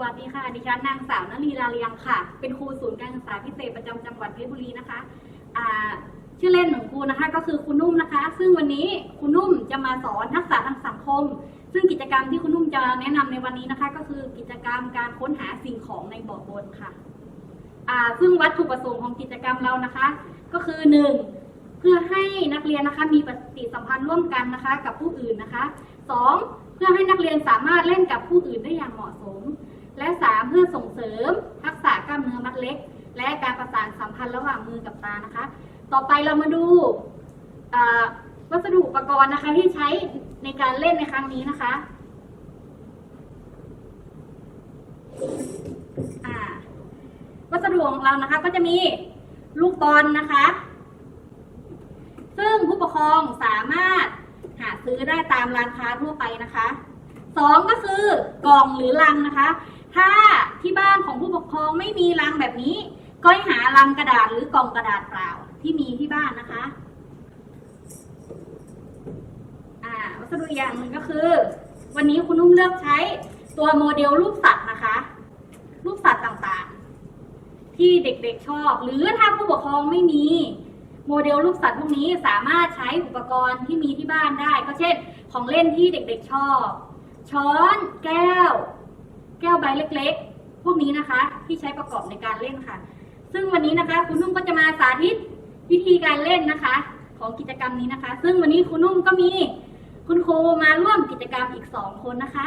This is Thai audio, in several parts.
วัสดีค่ะ ดิฉันนางสาวณรีลาเลียงค่ะ เป็นครูศูนย์การศึกษาพิเศษประจำจังหวัดเพชรบุรีนะคะอ่าชื่อเล่นของครูนะคะ ก็คือครูนุ่มนะคะ ซึ่งวันนี้ครูนุ่มจะมาสอนทักษะทางสังคม ซึ่งกิจกรรมที่ครูนุ่มจะแนะนำในวันนี้นะคะ ก็คือกิจกรรมการค้นหาสิ่งของในบ่อบนค่ะอ่าซึ่งวัตถุประสงค์ของกิจกรรมเรานะคะ ก็คือหนึ่งเพื่อให้นักเรียนนะคะมีปฏิสัมพันธ์ร่วมกันนะคะ กับผู้อื่นนะคะสองเพื่อให้นักเรียนสามารถเล่นกับผู้อื่นได้อย่างเหมาะสม พื่อส่งเสริมทักษะกล้ามเนื้อมัดเล็ก และการประสานสัมพันธ์ระหว่างมือกับตานะคะ ต่อไปเรามาดูวัสดุอุปกรณ์นะคะที่ใช้ในการเล่นในครั้งนี้นะคะวัสดุของเรานะคะก็จะมีลูกบอลนะคะ ซึ่งผู้ปกครองสามารถหาซื้อได้ตามร้านค้าทั่วไปนะคะสองก็คือกล่องหรือลังนะคะ ถ้าที่บ้านของผู้ปกครองไม่มีลังแบบนี้ ก็ให้หาลังกระดาษหรือกล่องกระดาษเปล่าที่มีที่บ้านนะคะ อ่าวัสดุอีกอย่างหนึ่งก็คือ วันนี้คุณนุ่มเลือกใช้ตัวโมเดลรูปสัตว์นะคะ รูปสัตว์ต่างๆ ที่เด็กๆชอบ หรือถ้าผู้ปกครองไม่มีโมเดลรูปสัตว์พวกนี้สามารถใช้อุปกรณ์ที่มีที่บ้านได้ ก็เช่น ของเล่นที่เด็กๆชอบ ช้อน แก้ว ก้วใบเล็กๆ พวกนี้นะคะ ที่ใช้ประกอบในการเล่นค่ะ ซึ่งวันนี้นะคะคุณนุ่มก็จะมาสาธิตวิธีการเล่นนะคะ ของกิจกรรมนี้นะคะ ซึ่งวันนี้คุณนุ่มก็มีคุณครูมาร่วมกิจกรรมอีกสองคนนะคะ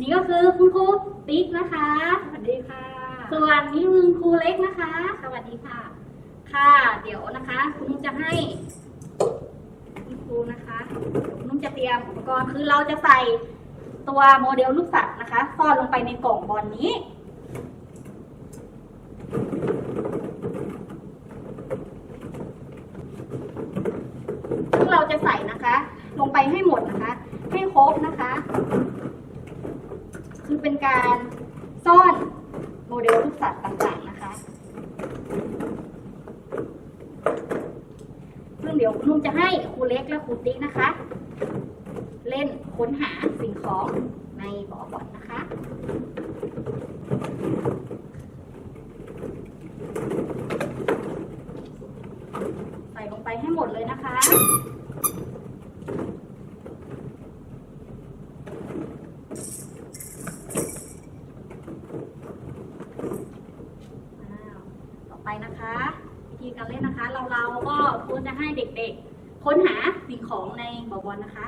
นี่ก็คือคุณครูติ๊กนะคะ สวัสดีค่ะ ส่วนนี้คุณครูเล็กนะคะ สวัสดีค่ะ ค่ะ เดี๋ยวนะคะ คุณนุ่มจะให้ คุณครูนะคะนุ่มจะเตรียมอุปกรณ์คือเราจะใส่ตัวโมเดลลูกสัตว์นะคะ ซ่อนลงไปในกล่องบอลนี้ ซึ่งเราจะใส่นะคะ ลงไปให้หมดนะคะ ให้ครบนะคะ คือเป็นการซ่อนโมเดลลูกสัตว์ต่างๆนะคะ ซึ่งเดี๋ยวนุ่มจะให้ เล็กและครูติ๊กนะคะ เล่นค้นหาสิ่งของในบ่อบอลนะคะใส่ลงไปให้หมดเลยนะคะต่อไปนะคะ วิธีการเล่นนะคะ เราเราก็ควรจะให้เด็กๆ ค้นหาสิ่งของในบ่อบอลนะคะ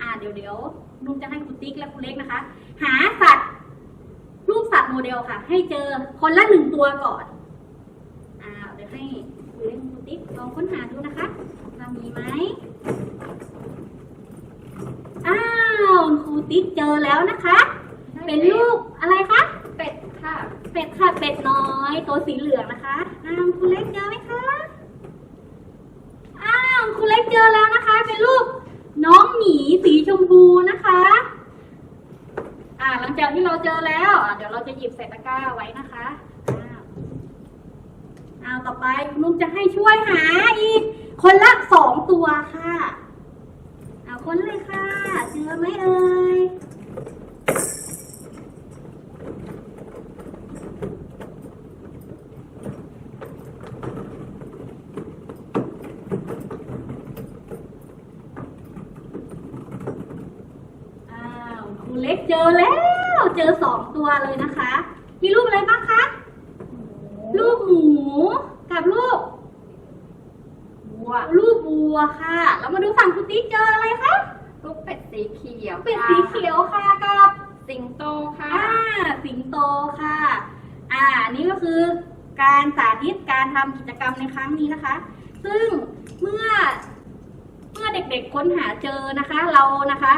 อ่าเดี๋ยวเดี๋ยวนุ่มจะให้คุณติ๊กและคุณเล็กนะคะ หาสัตว์รูปสัตว์โมเดลค่ะ ให้เจอคนละหนึ่งตัวก่อนอ่าเดี๋ยวให้คุณเล็กคุณติ๊กลองค้นหาดูนะคะว่ามีไหมอ้าวครูติ๊กเจอแล้วนะคะ เป็นรูปอะไรคะเป็ดค่ะ เป็ดค่ะเป็ดน้อยตัวสีเหลืองนะคะอ้าวคุณเล็กเจอไหมคะอ้าว ครูเล็กเจอแล้วนะคะ เป็นรูปน้องหมีสีชมพูนะคะอ่าหลังจากที่เราเจอแล้วเดี๋ยวเราจะหยิบใส่ตะกร้าไว้นะคะอ้าวอ้าต่อไปคุณลุงจะให้ช่วยหาอีก คนละสองตัวค่ะเอาคนเลยค่ะ เจอไหมเอ่ย อ้าวครู เล็กเจอแล้ว เจอสองตัวเลยนะคะ มีรูปอะไรบ้างคะรูปหมูกับรูปวัวรูปวัวค่ะ แล้วมาดูฝั่งคุณติ๊กเจออะไรคะลูกเป็ดสีเขียวเป็ดสีเขียวค่ะกับสิงโตค่ะอ่าสิงโตค่ะ อ่านี่ก็คือการสาธิตการทำกิจกรรมในครั้งนี้นะคะ ซึ่งเมื่อเมื่อเด็กๆค้นหาเจอนะคะ เรานะคะ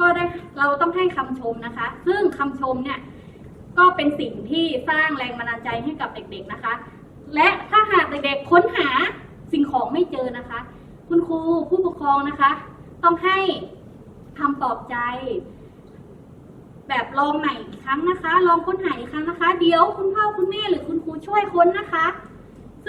ก็ได้เราต้องให้คำชมนะคะ ซึ่งคำชมเนี่ยก็เป็นสิ่งที่สร้างแรงบันดาลใจให้กับเด็กๆนะคะ และถ้าหากเด็กๆค้นหาสิ่งของไม่เจอนะคะ คุณครูผู้ปกครองนะคะ ต้องให้คำปลอบใจ แบบลองใหม่อีกครั้งนะคะ ลองค้นหาอีกครั้งนะคะ เดี๋ยวคุณพ่อคุณแม่หรือคุณครูช่วยค้นนะคะ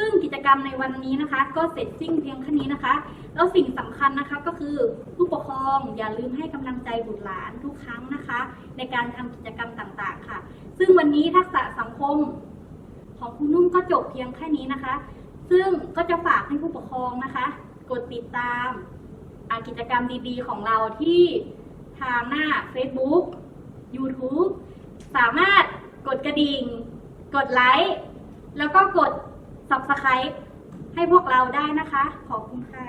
ซึ่งกิจกรรมในวันนี้นะคะ ก็เสร็จสิ้นเพียงแค่นี้นะคะ แล้วสิ่งสำคัญนะคะก็คือผู้ปกครองอย่าลืมให้กำลังใจบุตรหลานทุกครั้งนะคะ ในการทำกิจกรรมต่างๆ ค่ะ ซึ่งวันนี้ทักษะสังคมของคุณนุ่มก็จบเพียงแค่นี้นะคะ ซึ่งก็จะฝากให้ผู้ปกครองนะคะ กดติดตามกิจกรรมดีๆ ของเราที่ทางหน้า Facebook YouTube สามารถกดกระดิ่ง กดไลค์ แล้วก็กด Subscribe ให้พวกเราได้นะคะ ขอบคุณค่ะ